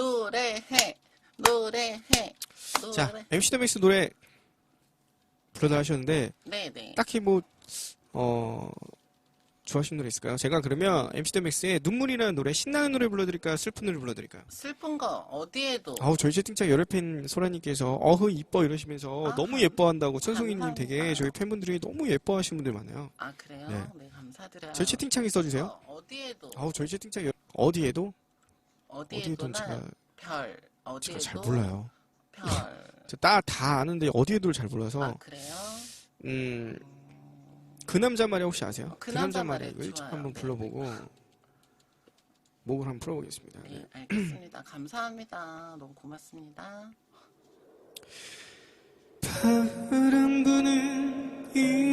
노래해 노래해 자, 노래 MC 더맥스 노래 불러다 하셨는데 네네 딱히 뭐 어. 좋아하시는 노래 있을까요? 제가 그러면 MC 더맥스의 눈물이라는 노래 신나는 노래 불러드릴까요? 슬픈 노래 불러드릴까요? 슬픈 거 어디에도 아우 저희 채팅창 열혈팬 소라님께서 어흐 이뻐 이러시면서 아, 너무 감- 예뻐한다고 천송이님 되게. 저희 팬분들이 너무 예뻐하시는 분들 많아요. 아 그래요? 네. 네, 감사드려요 저희 채팅창에 써주세요. 어, 어디에도 아우 저희 채팅창 열... 어디에도 어디에도 어디에도는 제가 별 어디에도 제가 잘 몰라요. 별 저다다 아는데 어디에도를 잘 몰라서 아 그래요? 음. 그 남자 말이 혹시 아세요? 그 남자 말이 일찍. 한번 네, 불러보고 목을 한번 풀어보겠습니다. 네 알겠습니다 감사합니다 너무 고맙습니다 바람 부는 이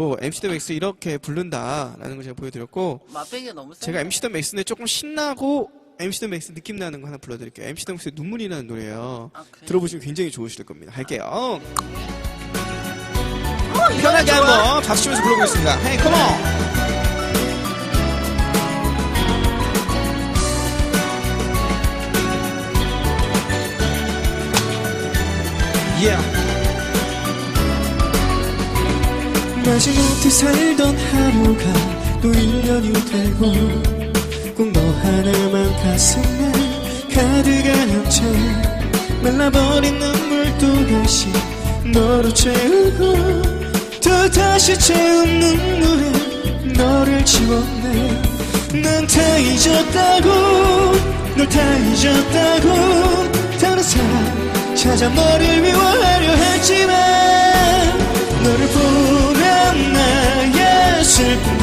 뭐 MC 더 맥스 이렇게 부른다라는 걸 제가 보여드렸고 맛배기 너무 제가 MC 더 맥스인데 조금 신나고 MC 더 맥스 느낌 나는 거 하나 불러드릴게요. MC 더 맥스의 눈물이라는 노래예요. 아, 그래요? 들어보시면 굉장히 좋으실 겁니다. 할게요. 어, 편하게. 한번 박수 치면서 불러보겠습니다. 헤이 컴온! Yeah. 마지못해 살던 하루가 또 1년이 되고 꼭 너 하나만 가슴에 가득한 채 말라버린 눈물 또 다시 너로 채우고 또 다시 채운 눈물에 너를 지웠네. 난 다 잊었다고 널 다 잊었다고 다른 사람 찾아 너를 미워하려 했지만 나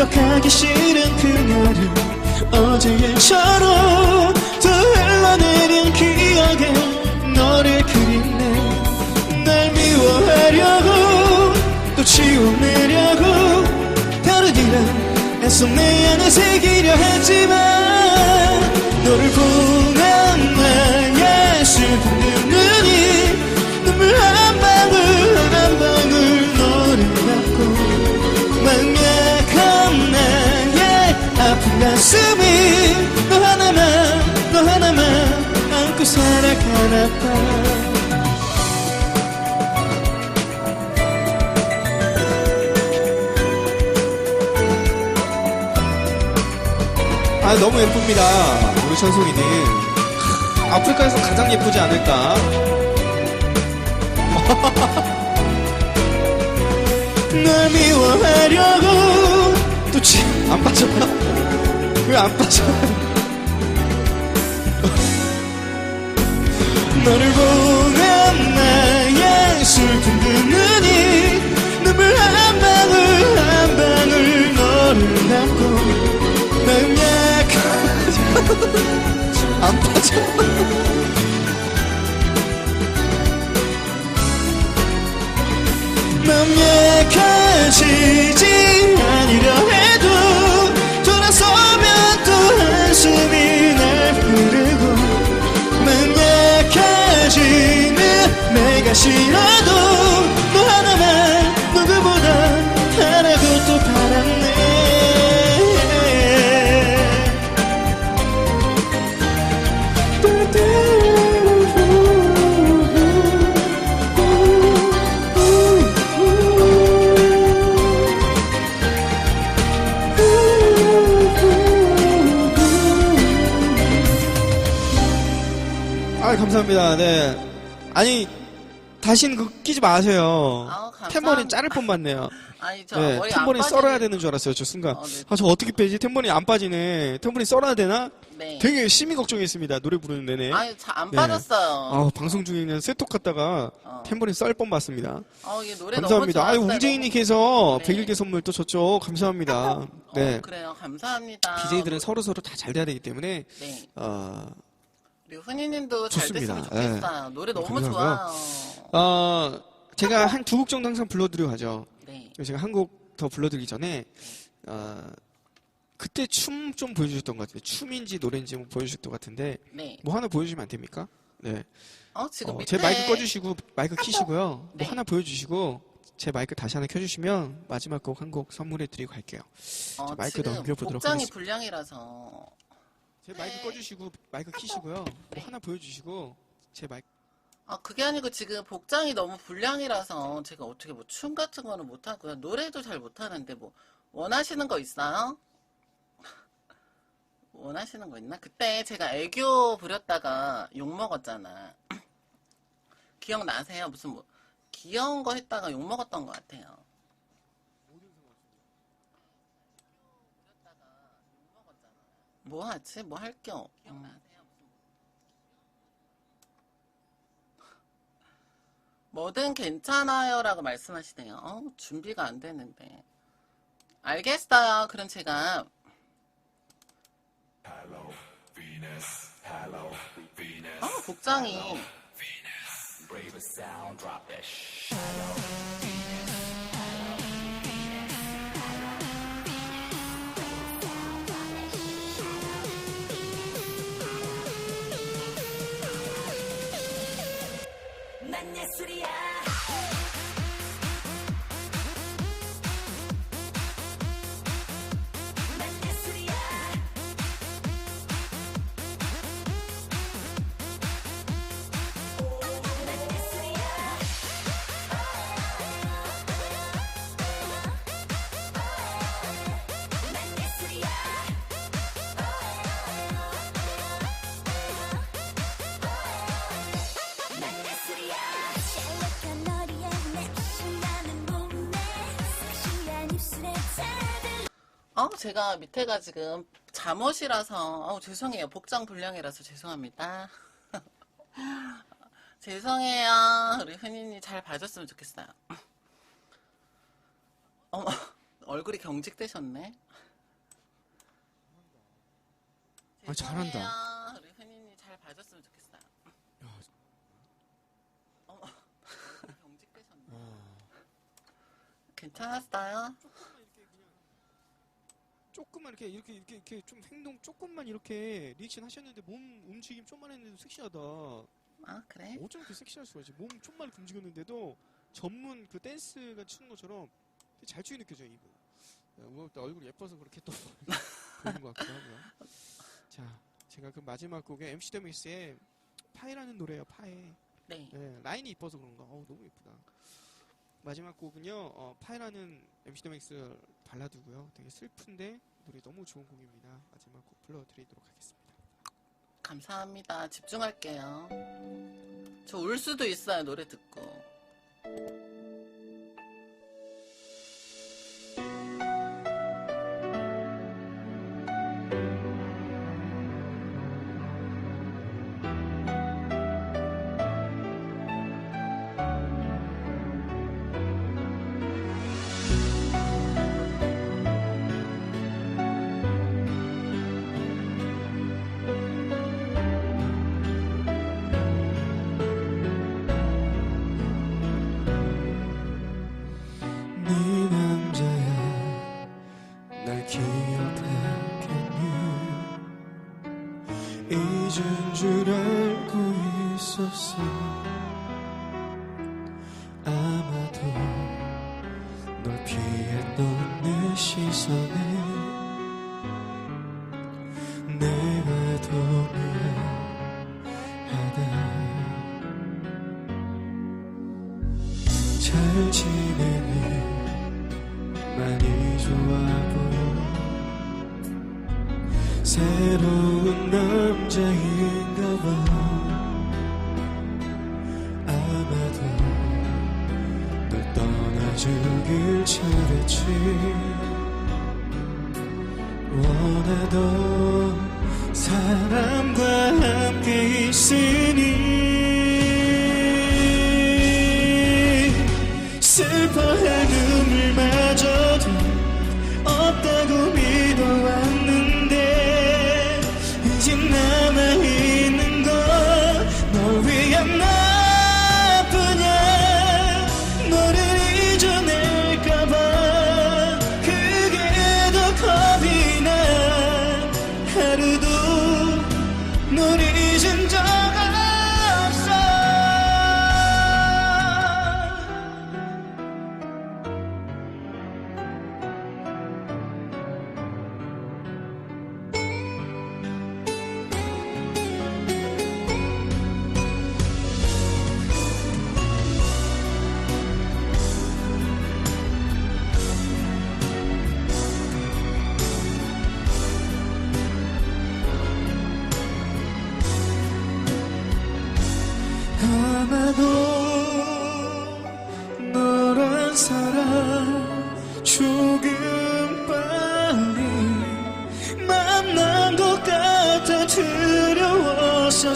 기억하기 싫은 그날을 어제 일처럼 또 흘러내린 기억에 너를 그리네. 날 미워하려고 또 지워내려고 다른 이름 애써 내 안에 새기려 했지만 아 너무 예쁩니다. 우리 천송이님. 아프리카에서 가장 예쁘지 않을까? 널 미워하려고. 빠져 왜안 빠져 너를 보는 나의 슬픈 그 눈이 눈물 한 방울 한 방울 안 빠져. 맘 약해지지 아니려 해도 돌아서면 또 한숨이 날 부르고 맘 약해지는 내가 싫어 감사합니다. 네. 아니 다시는 그 끼지 마세요. 아우, 감사합니다. 템버린 자를 뻔 맞네요. 아니 저 네, 머리 템버린 안 썰어야 빠지는- 되는 줄 알았어요. 저 순간. 어, 네. 아, 저 어떻게 빼지? 템버린 안 빠지네. 템버린 썰어야 되나? 네. 되게 심히 걱정했습니다. 노래 부르는 내내. 아니 잘안 네. 빠졌어요. 아, 방송 중에 그냥 쇠톡 갔다가 어. 템버린 썰 뻔 맞습니다. 어, 이게 노래 감사합니다. 너무 아유, 좋았어요. 웅재인님께서 네. 101개 선물 또 줬죠. 감사합니다. 너무- 네. 어, 그래요. 감사합니다. BJ들은 서로서로 다 잘 돼야 되기 때문에, 네. 어, 그리고 흔히님도 잘 좋습니다. 됐으면 좋겠어요. 노래 너무 감사하고요. 좋아요. 어, 제가 한 두 곡 정도 항상 불러드리고 가죠. 네. 제가 한 곡 더 불러드리기 전에 어, 그때 춤 좀 보여주셨던 것 같아요. 춤인지 노래인지 뭐 보여주셨던 것 같은데 네. 뭐 하나 보여주시면 안 됩니까? 네. 어, 지금 어, 밑에 제 마이크 꺼주시고 마이크 키시고요. 네. 뭐 하나 보여주시고 제 마이크 다시 하나 켜주시면 마지막 곡 한 곡 선물해드리고 갈게요. 어, 자, 마이크 지금 넘겨보도록 복장이 하겠습니다. 불량이라서 제 마이크 네. 꺼주시고 마이크 키시고요. 뭐 네. 하나 보여주시고 제 마이크 아, 그게 아니고 지금 복장이 너무 불량이라서 제가 어떻게 뭐 춤 같은 거는 못 하고요. 노래도 잘 못하는데 뭐 원하시는 거 있어요? 원하시는 거 있나? 그때 제가 애교 부렸다가 욕 먹었잖아. 기억나세요? 무슨 뭐 귀여운 거 했다가 욕 먹었던 것 같아요. 뭐 하지? 뭐 할 겸. 기억나세요? 뭐든 괜찮아요 라고 말씀하시네요. 어, 준비가 안 되는데. 알겠어요. 그럼 제가 어, 복장이 난 예술 어, 제가 밑에가 지금 잠옷이라서 어, 죄송해요. 복장 불량이라서 죄송합니다. 죄송해요. 우리 흔히님 잘 봐줬으면 좋겠어요. 어머, 얼굴이 경직되셨네. 아, 잘한다. 죄송해요. 우리 흔히님 잘 봐줬으면 좋겠어요. 어머, 얼굴이 경직되셨네. 괜찮았어요? 조금만 이렇게 이렇게 이렇게 이렇게 좀 행동 조금만 이렇게 리액션 하셨는데 몸 움직임 좀만 했는데도 섹시하다. 아, 그래? 어쩜 이렇게 섹시할 수가 있지? 몸 좀만 움직였는데도 전문 그 댄스가 추는 것처럼 되게 잘 추게 느껴져요, 이분. 네, 뭐, 또 얼굴이 예뻐서 그렇게 또 보이는 것 같기도 하고요. 자, 제가 그 마지막 곡에 MC 더믹스의 파이라는 노래예요, 파이. 네. 네, 라인이 이뻐서 그런가? 어우, 너무 예쁘다. 마지막 곡은요, 어, 파이라는 MC 더믹스 발라드고요. 되게 슬픈데 노래 너무 좋은 곡입니다. 마지막 곡 불러드리도록 하겠습니다. 감사합니다. 집중할게요. 저 울 수도 있어요, 노래 듣고. 줄 알고 있었어 잘했지. 원하던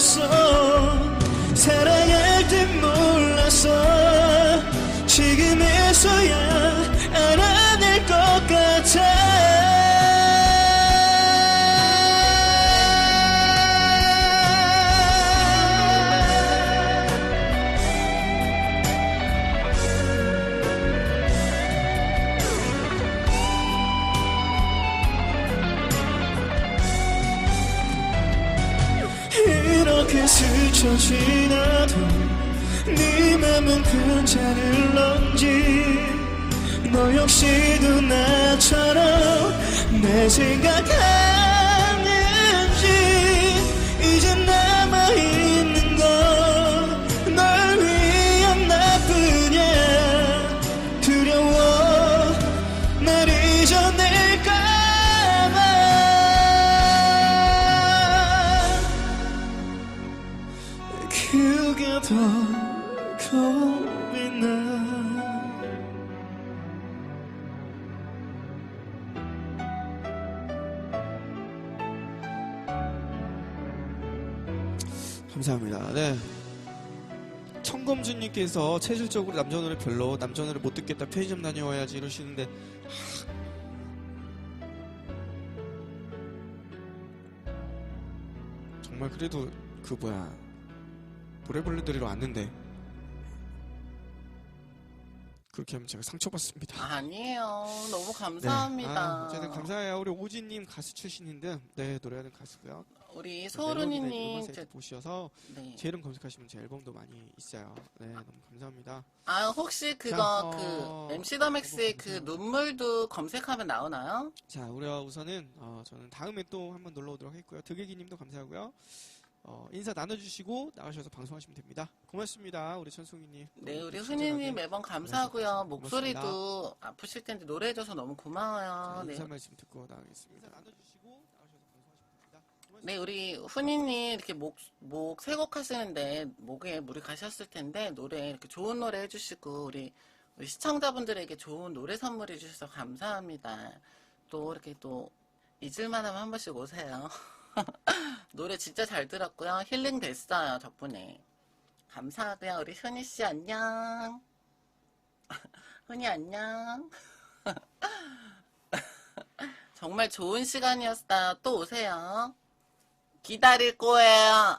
두 이렇게 스쳐 지나도 네 맘은 괜찮을런지. 너 역시도 나처럼 내 생각하 감사합니다. 네. 청검주님께서 체질적으로 남자 노래 별로 남자 노래 못 듣겠다 편의점 다녀와야지 이러시는데 하, 정말 그래도 그 뭐야 노래 불러드리러 왔는데 그렇게 하면 제가 상처받습니다. 아니에요. 너무 네. 감사합니다. 아, 어쨌든 감사해요. 우리 오지님 가수 출신인데 네 노래하는 가수고요. 우리 소은이님, 음악 저- 보셔서 네. 제 이름 검색하시면 제 앨범도 많이 있어요. 네 너무 감사합니다. 아 혹시 그거 자, 어, 그 MC 더 맥스의 앨범 그 감사합니다. 눈물도 검색하면 나오나요? 자, 우리 우선은 어, 저는 다음에 또 한번 놀러 오도록 하겠고요. 득일기님도 감사하고요. 어, 인사 나눠주시고 나가셔서 방송하시면 됩니다. 고맙습니다, 우리 천송이님. 네, 우리 훈이님 매번 감사하고요. 고맙습니다. 목소리도 아프실 텐데 노래해줘서 너무 고마워요. 자, 네. 인사 말씀 듣고 나가겠습니다. 인사 나눠주시고 네, 우리 훈이님 이렇게 목, 목 세곡 하시는데 목에 물이 가셨을 텐데 노래 이렇게 좋은 노래 해주시고 우리, 우리 시청자분들에게 좋은 노래 선물해 주셔서 감사합니다. 또 이렇게 또 잊을만 하면 한 번씩 오세요. 노래 진짜 잘 들었고요. 힐링 됐어요 덕분에. 감사하고요. 우리 훈이 씨 안녕. 훈이 안녕. 정말 좋은 시간이었어요. 또 오세요. 기다릴 거예요.